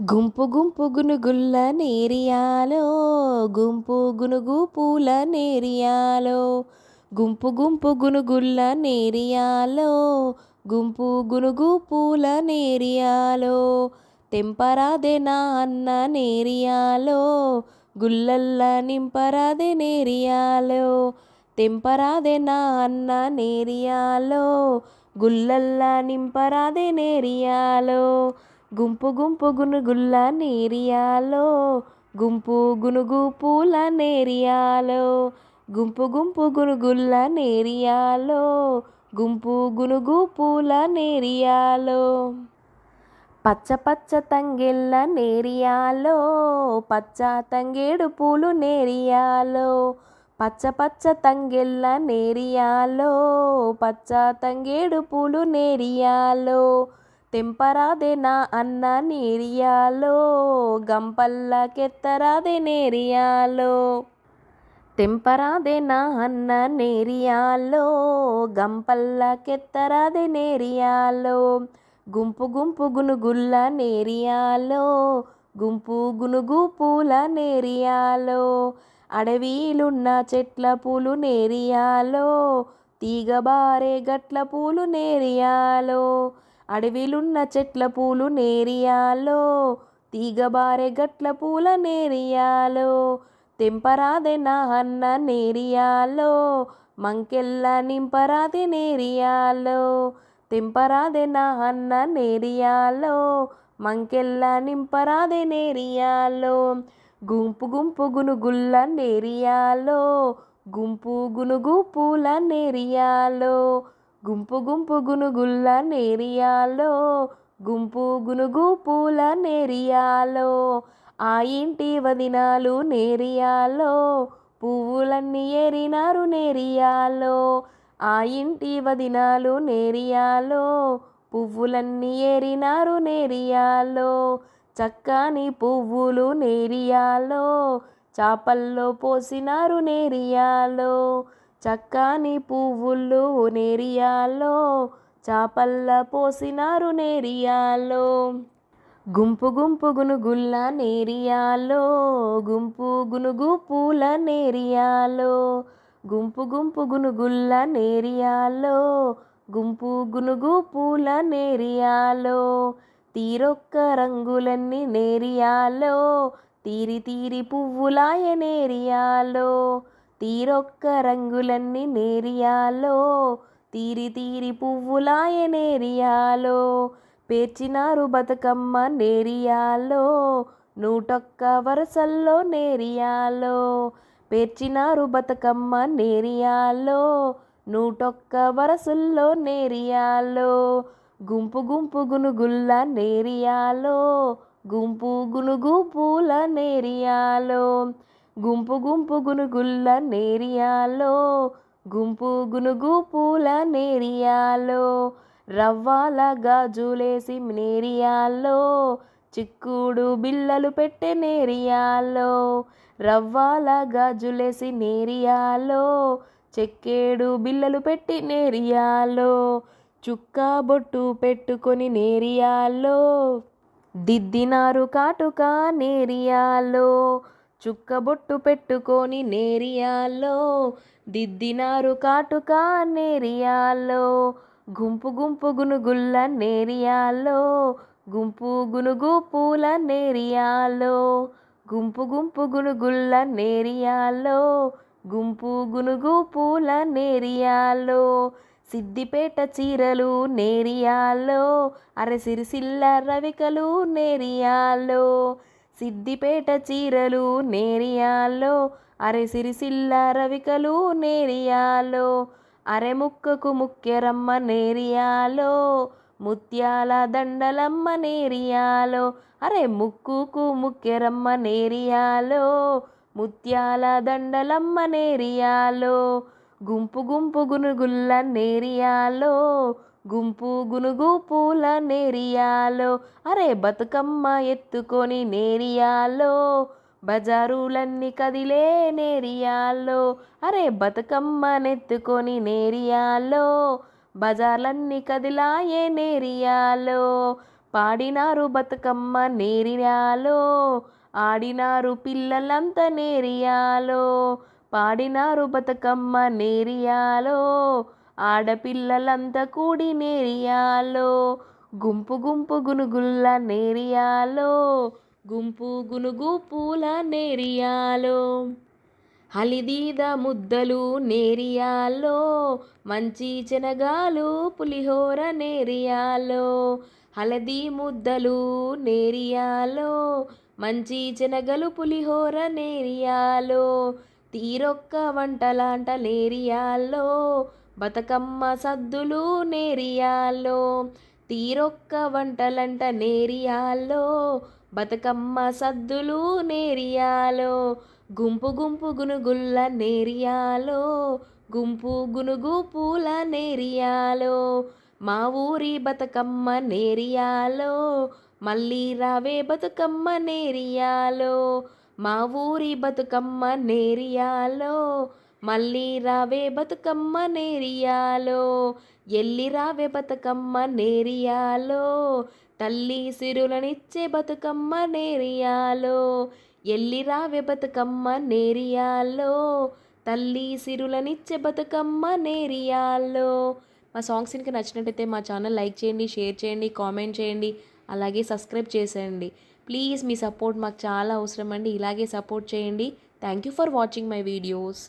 గుంపు గుంపు గునుగుల్ల నేరియాలో గుంపు గునుగు పూల నేరియాలో. గుంపు గుంపు గునుగుల్ల నేరియాలో గుంపు గునుగు పూల నేరియాలో. తెంపరాదే నా అన్న నేరియాలో గుల్లల్ల నింపరాదే నేరియాలో. తెంపరాదే నా అన్న నేరియాలో గుల్లల్ల నింపరాదే నేరియాలో. గుంపు గుంపు గునుగుల్ల నేరియాలో గుంపు గునుగు పూల నేరియాలో గుంపు గుంపు గునుగుల్ల నేరియాలో గుంపు గునుగు పూల నేరియాలో. పచ్చ పచ్చ తంగెళ్ళ నేరియాలో పచ్చ తంగేడు పూలు నేరియాలో పచ్చ పచ్చ తంగెళ్ళ నేరియాలో పచ్చ తంగేడు పూలు నేరియాలో. తెంపరాదే నా అన్న నేరియాలో గంపల్లకెత్తరాదే నేరియాలో. తెంపరాదే నా అన్న నేరియాలో గంపల్లకెత్తరాదే నేరియాలో. గుంపు గుంపు గునుగుల్ల నేరియాలో గుంపు గునుగు పూల నేరియాలో. అడవిలున్న చెట్ల పూలు నేరియాలో తీగబారే గట్ల పూలు నేరియాలో. అడవిలున్న చెట్ల పూలు నేరియాలో తీగబారే గట్ల పూల నేరియాలో తెంపరాదే నా అన్న నేరియాలో మంకెల్ల నింపరాదే నేరియాలో తెంపరాదే నా అన్న నేరియాలో మంకెల్ల నింపరాదే నేరియాలో గుంపు గుంపు గునుగుల్ల నేరియాలో గుంపు గునుగు పూల నేరియాలో గుంపు గుంపు గునుగుల్ల నేరియాలో గుంపు గునుగు పూల నేరియాలో ఆ ఇంటి వదినాలు నేరియాలో పువ్వులన్నీ ఏరినారు నేరియాలో ఆ ఇంటి వదినాలు నేరియాలో పువ్వులన్నీ ఏరినారు నేరియాలో చక్కని పువ్వులు నేరియాలో చాపల్లో పోసినారు నేరియాలో. చక్కని పువ్వులు నేరియాలో చాపల్ల పోసినారు నేరియాలో గుంపు గుంపు గునుగుల్ల నేరియాలో గుంపు గునుగు పూల నేరియాలో గుంపు గుంపు గునుగుల్ల నేరియాలో గుంపు గునుగు పూల నేరియాలో తీరొక్క రంగులన్నీ నేరియాలో తీరి తీరి పువ్వులాయ నేరియాలో తీరొక్క రంగులన్నీ నేరియాలో తీరి తీరి పువ్వులాయ నేరియాలో పేర్చినారు బతుకమ్మ నేరియాలో నూటొక్క వరసల్లో నేరియాలో పేర్చినారు బతుకమ్మ నేరియాలో నూటొక్క వరసల్లో నేరియాలో గుంపు గుంపు గునుగుల్ల నేరియాలో గుంపు గునుగు పూల నేరియాలో. గుంపు గుంపు గునుగుల్ల నేరియాలో గుంపు గునుగు పూల నేరియాలో రవ్వాల గాజులేసి నేరియాలో చిక్కుడు బిల్లలు పెట్టే నేరియాలో రవ్వాల గాజులేసి నేరియాలో చెక్కేడు బిల్లలు పెట్టి నేరియాలో చుక్క బొట్టు పెట్టుకొని నేరియాలో దిద్దినారు కాటుక నేరియాలో చుక్కబొట్టు పెట్టుకొని నేరియాలో దిద్దినారు కాటుక నేరియాలో గుంపు గుంపు గునుగుల్ల నేరియాలో గుంపు గునుగు పూల నేరియాలో గుంపు గుంపు గునుగుల్ల నేరియాలో గుంపు గునుగు పూల నేరియాలో సిద్దిపేట చీరలు నేరియాలో అరసిరిసిల్ల రవికలు నేరియాలో సిద్దిపేట చీరలు నేరియాలో అరే సిరిసిల్ల రవికలు నేరియాలో అరే ముక్కకు ముక్కెరమ్మ నేరియాలో ముత్యాల దండలమ్మ నేరియాలో అరే ముక్కుకు ముక్కెరమ్మ నేరియాలో ముత్యాల దండలమ్మ నేరియాలో గుంపు గుంపు గునుగుల్ల నేరియాలో గుంపు గునుగు పూల నేరియాలో అరే బతుకమ్మ ఎత్తుకొని నేరియాలో బజారులన్నీ కదిలే నేరియాలో అరే బతుకమ్మ నెత్తుకొని నేరియాలో బజార్లన్నీ కదిలాయే నేరియాలో పాడినారు బతుకమ్మ నేరియాలో ఆడినారు పిల్లలంతా నేరియాలో పాడినారు బతుకమ్మ నేరియాలో ఆడపిల్లలంతా కూడి నేరియాలో గుంపు గుంపు గునుగుల్ల నేరియాలో గుంపు గునుగు పూల నేరియాలో. హలిదీద ముద్దలు నేరియాలో మంచి శనగాలు పులిహోర నేరియాలో. హలదీ ముద్దలు నేరియాలో మంచి శనగలు పులిహోర నేరియాలో. తీరొక్క వంటలాంట నేరియాలో బతుకమ్మ సద్దులు నేరియాలో తీరొక్క వంటలంట నేరియాలో బతుకమ్మ సద్దులు నేరియాలో గుంపు గుంపు గునుగుల్ల నేరియాలో గుంపు గునుగు పూల నేరియాలో మా ఊరి బతుకమ్మ నేరియాలో మళ్ళీ రావే బతుకమ్మ నేరియాలో మా ఊరి బతుకమ్మ నేరియాలో మళ్ళీ రావే బతుకమ్మ నేరియాలో ఎల్లి రావే బతుకమ్మ నేరియాలో తల్లి సిరులనిచ్చే బతుకమ్మ నేరియాలో ఎల్లి రావే బతుకమ్మ నేరియాలో తల్లి సిరులనిచ్చే బతుకమ్మ నేరియాలో. మా సాంగ్స్ ఇంకా నచ్చినట్టయితే మా ఛానల్ లైక్ చేయండి షేర్ చేయండి కామెంట్ చేయండి అలాగే సబ్స్క్రైబ్ చేసేయండి. ప్లీజ్ మీ సపోర్ట్ మాకు చాలా అవసరం అండి ఇలాగే సపోర్ట్ చేయండి. Thank you for watching my videos.